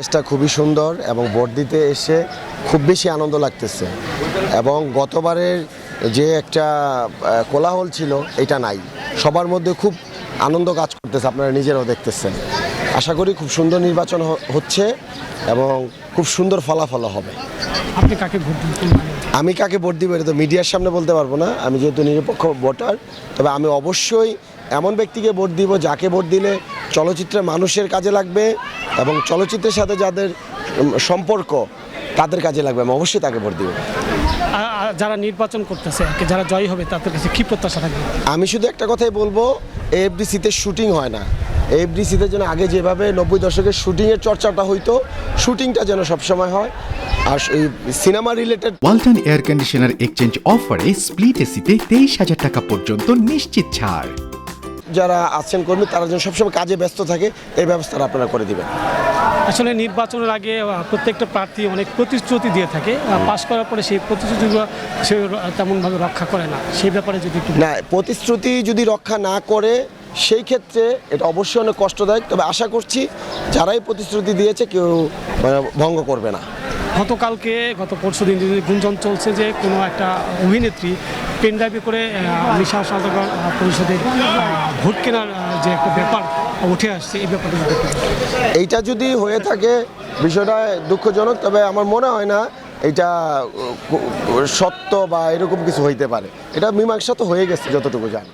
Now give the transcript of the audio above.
দেশটা খুবই সুন্দর এবং ভোট দিতে এসে খুব বেশি আনন্দ লাগতেছে। এবং গতবারের যে একটা কোলাহল ছিল এটা নাই। সবার মধ্যে খুব আনন্দ কাজ করতেছে আপনারা নিজেরাও দেখতেছেন। আশা করি খুব সুন্দর নির্বাচন হচ্ছে এবং খুব সুন্দর ফলাফল হবে। আপনি কাকে ভোট আমি কাকে ভোট দিব এটা তো মিডিয়ার সামনে বলতে পারব না। আমি যেহেতু নিরপেক্ষ ভোটার তবে আমি অবশ্যই এমন ব্যক্তিকে ভোট দিব যাকে ভোট দিলে চলচ্চিত্রে মানুষের কাজে লাগবে এবং চলচ্চিত্রের সাথে যাদের সম্পর্ক তাদের কাজে লাগবে। আমি অবশ্যই তাকে ভোট দিব। যারা নির্বাচন করতেছে যারা জয়ী হবে তাদের কাছে কি প্রত্যাশা থাকবে? আমি শুধু একটা কথাই বলব এফডিসিতে শুটিং হয় না। এফডিসিতে যেন আগে যেভাবে নব্বই দশকের শুটিংয়ের চর্চাটা হইতো শুটিংটা যেন সবসময় হয়। আর cinema related Walton air conditioner exchange অফারে স্প্লিট এসিতে তেইশ হাজার টাকা পর্যন্ত নিশ্চিত ছাড়। যারা আছেন কর্মী তারা যেন সবসময় কাজে ব্যস্ত থাকে এই ব্যবস্থাটা আপনারা করে দিবেন। আসলে নির্বাচনের আগে প্রত্যেকটা প্রার্থী অনেক প্রতিশ্রুতি দিয়ে থাকে। পাশ করার পরে সেই প্রতিশ্রুতিগুলো সে তেমনভাবে রক্ষা করে না। সেই ব্যাপারে যদি না প্রতিশ্রুতি যদি রক্ষা না করে সেই ক্ষেত্রে এটা অবশ্যই অনেক কষ্টদায়ক। তবে আশা করছি যারাই প্রতিশ্রুতি দিয়েছে কেউ মানে ভঙ্গ করবে না। গতকালকে গত পরশু দিন যদি গুঞ্জন চলছে যে কোনো একটা অভিনেত্রী পেনড্রাইভে করে নিশা সদাগর পরিষদের ভোট কেনার যে একটা ব্যাপার উঠে আসছে, এই ব্যাপারটা। এইটা যদি হয়ে থাকে, বিষয়টা দুঃখজনক, তবে আমার মনে হয় না এটা সত্য বা এরকম কিছু হইতে পারে এটা মীমাংসা তো হয়ে গেছে, যতটুকু জানি